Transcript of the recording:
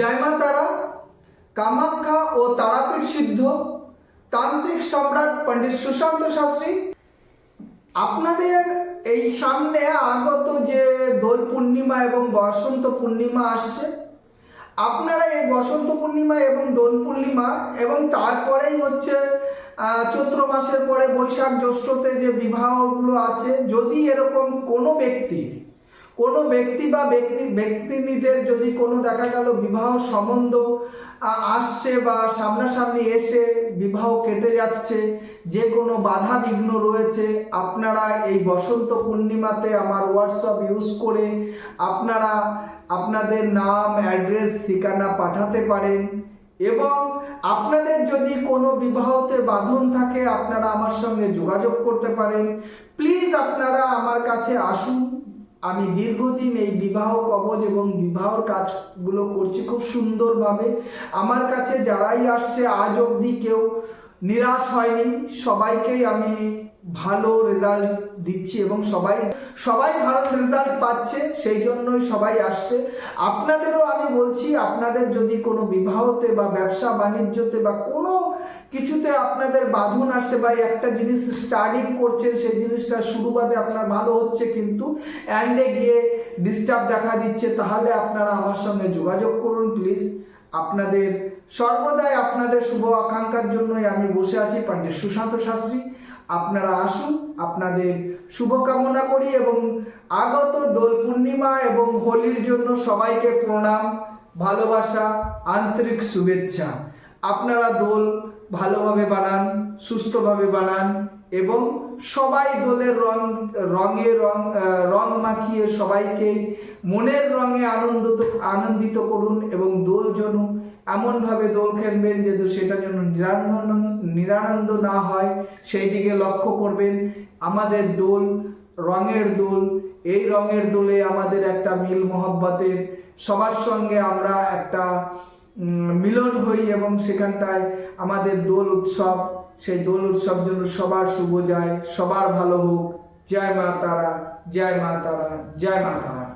জয় মা তারা, কামাখ্যা ও তারাপীঠ সিদ্ধ, তান্ত্রিক সম্রাট পণ্ডিত সুশান্ত শাস্ত্রী। আপনাদের এই সামনে আগত যে দোল পূর্ণিমা এবং বসন্ত পূর্ণিমা আসছে, আপনারা এই বসন্ত পূর্ণিমা এবং দোল পূর্ণিমা এবং তারপরেই হচ্ছে চৈত্র মাসের পরে বৈশাখ জ্যৈষ্ঠতে যে বিবাহগুলো আছে, যদি এরকম কোনো ব্যক্তির কোনো ব্যক্তি বা ব্যক্তি ব্যক্তিনিদের যদি কোনো দেখা গেল বিবাহ সম্বন্ধ আসছে বা সামনাসামনি এসে বিবাহ কেটে যাচ্ছে, যে কোনো বাধা বিঘ্ন রয়েছে, আপনারা এই বসন্ত পূর্ণিমাতে আমার হোয়াটসঅ্যাপ ইউজ করে আপনারা আপনাদের নাম অ্যাড্রেস ঠিকানা পাঠাতে পারেন। এবং আপনাদের যদি কোনো বিবাহতে বাঁধন থাকে, আপনারা আমার সঙ্গে যোগাযোগ করতে পারেন। প্লিজ আপনারা আমার কাছে আসুন। আমি দীর্ঘদিন এই বিবাহ কবজ এবং বিবাহর কাজগুলো করছি খুব সুন্দরভাবে। আমার কাছে যারাই আসছে আজ অবধি কেউ নিরাশ হয়নি। সবাইকেই আমি ভালো রেজাল্ট দিচ্ছি এবং সবাই সবাই ভালো রেজাল্ট পাচ্ছে, সেই জন্যই সবাই আসছে। আপনাদেরও আমি বলছি, আপনাদের যদি কোনো বিবাহতে বা ব্যবসা বাণিজ্যতে বা কোনো কিছুতে আপনাদের বাঁধন আসছে বা একটা জিনিস স্টার্টিং করছেন, সেই জিনিসটা শুরু বাদে আপনার ভালো হচ্ছে কিন্তু অ্যান্ডে গিয়ে ডিস্টার্ব দেখা দিচ্ছে, তাহলে আপনারা আমার সঙ্গে যোগাযোগ করুন প্লিজ আপনাদের, সর্বদাই আপনাদের শুভ আকাঙ্ক্ষার জন্যই আমি বসে আছি পণ্ডিত সুশান্ত শাস্ত্রী। আপনারা আসুন, আপনাদের শুভকামনা করি এবং আগত দোল পূর্ণিমা এবং হোলির জন্য সবাইকে প্রণাম, ভালোবাসা, আন্তরিক শুভেচ্ছা। আপনারা দোল ভালোভাবে বানান, সুস্থভাবে বানান এবং সবাই দোলের রং, রঙে রং রং মাখিয়ে সবাইকে মনের রঙে আনন্দিত আনন্দিত করুন এবং দোল যেন এমনভাবে দোল খেলবেন যে সেটা যেন নিরানন্দ নিরানন্দ না হয়, সেই দিকে লক্ষ্য করবেন। আমাদের দোল রঙের দোল, এই রঙের দোলে আমাদের একটা মিল মহব্বতের। সবার সঙ্গে আমরা একটা মিলন হই এবং সেখানটায় আমাদের দোল উৎসব, সেই দোল উৎসব যেন সবার শুভ যায়, সবার ভালো হোক। জয় মা তারা। জয় মা তারা জয় মা তারা